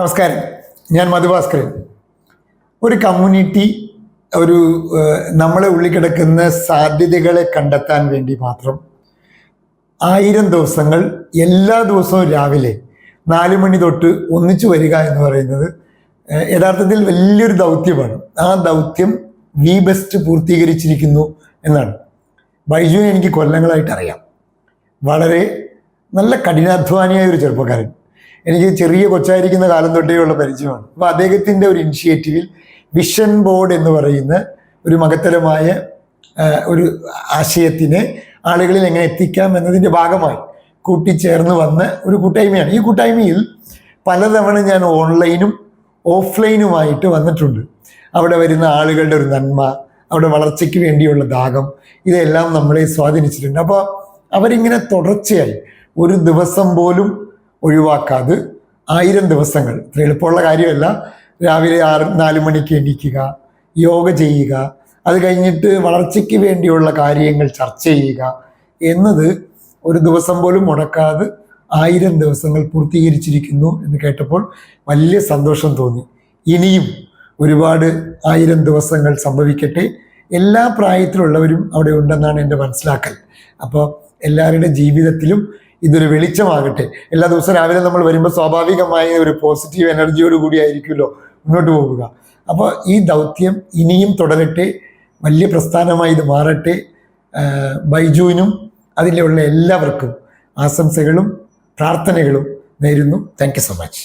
നമസ്കാരം. ഞാൻ മധുഭാസ്കരൻ ഒരു കമ്മ്യൂണിറ്റി ഒരു നമ്മളെ ഉള്ളിൽ കിടക്കുന്ന സാധ്യതകളെ കണ്ടെത്താൻ വേണ്ടി മാത്രം ആയിരം ദിവസങ്ങൾ എല്ലാ ദിവസവും രാവിലെ നാല് മണി തൊട്ട് ഒന്നിച്ചു വരിക എന്ന് പറയുന്നത് യഥാർത്ഥത്തിൽ വലിയൊരു ദൗത്യമാണ്. ആ ദൗത്യം വി ബെസ്റ്റ് പൂർത്തീകരിച്ചിരിക്കുന്നു എന്നാണ്. ബൈജുവിനെ എനിക്ക് കൊല്ലങ്ങളായിട്ട് അറിയാം. വളരെ നല്ല കഠിനാധ്വാനിയായ ഒരു ചെറുപ്പക്കാരൻ. എനിക്ക് ചെറിയ കൊച്ചായിരിക്കുന്ന കാലം തൊട്ടേ ഉള്ള പരിചയമാണ്. അപ്പോൾ അദ്ദേഹത്തിന്റെ ഒരു ഇനിഷ്യേറ്റീവിൽ വിഷൻ ബോർഡ് എന്ന് പറയുന്ന ഒരു മകത്തരമായ ഒരു ആശയത്തിനെ ആളുകളിൽ എങ്ങനെ എത്തിക്കാം എന്നതിന്റെ ഭാഗമായി കൂട്ടിച്ചേർന്ന് വന്ന ഒരു കൂട്ടായ്മയാണ്. ഈ കൂട്ടായ്മയിൽ പലതവണ ഞാൻ ഓൺലൈനും ഓഫ്ലൈനുമായിട്ട് വന്നിട്ടുണ്ട്. അവിടെ വരുന്ന ആളുകളുടെ ഒരു നന്മ അവിടെ വളർച്ചയ്ക്ക് വേണ്ടിയുള്ള ദാഹം ഇതെല്ലാം നമ്മളെ സ്വാധീനിച്ചിട്ടുണ്ട്. അപ്പോൾ അവരിങ്ങനെ തുടർച്ചയായി ഒരു ദിവസം പോലും ഒഴിവാക്കാതെ ആയിരം ദിവസങ്ങൾ. ഇത്ര എളുപ്പമുള്ള കാര്യമല്ല. രാവിലെ ആറ് നാല് മണിക്ക് എണീക്കുക യോഗ ചെയ്യുക അത് കഴിഞ്ഞിട്ട് വളർച്ചയ്ക്ക് വേണ്ടിയുള്ള കാര്യങ്ങൾ ചർച്ച ചെയ്യുക എന്നത് ഒരു ദിവസം പോലും മുടക്കാതെ ആയിരം ദിവസങ്ങൾ പൂർത്തീകരിച്ചിരിക്കുന്നു എന്ന് കേട്ടപ്പോൾ വലിയ സന്തോഷം തോന്നി. ഇനിയും ഒരുപാട് ആയിരം ദിവസങ്ങൾ സംഭവിക്കട്ടെ. എല്ലാ പ്രായത്തിലുള്ളവരും അവിടെ ഉണ്ടെന്നാണ് എന്റെ മനസ്സിലാക്കൽ. അപ്പോൾ എല്ലാവരുടെ ജീവിതത്തിലും ഇതൊരു വെളിച്ചമാകട്ടെ. എല്ലാ ദിവസവും രാവിലെ നമ്മൾ വരുമ്പോൾ സ്വാഭാവികമായ ഒരു പോസിറ്റീവ് എനർജിയോട് കൂടി ആയിരിക്കുമല്ലോ മുന്നോട്ട് പോവുക. അപ്പോൾ ഈ ദൗത്യം ഇനിയും തുടരട്ടെ വലിയ പ്രസ്ഥാനമായി ഇത് മാറട്ടെ. ബൈജുവിനും അതിലുള്ള എല്ലാവർക്കും ആശംസകളും പ്രാർത്ഥനകളും നേരുന്നു. Thank so much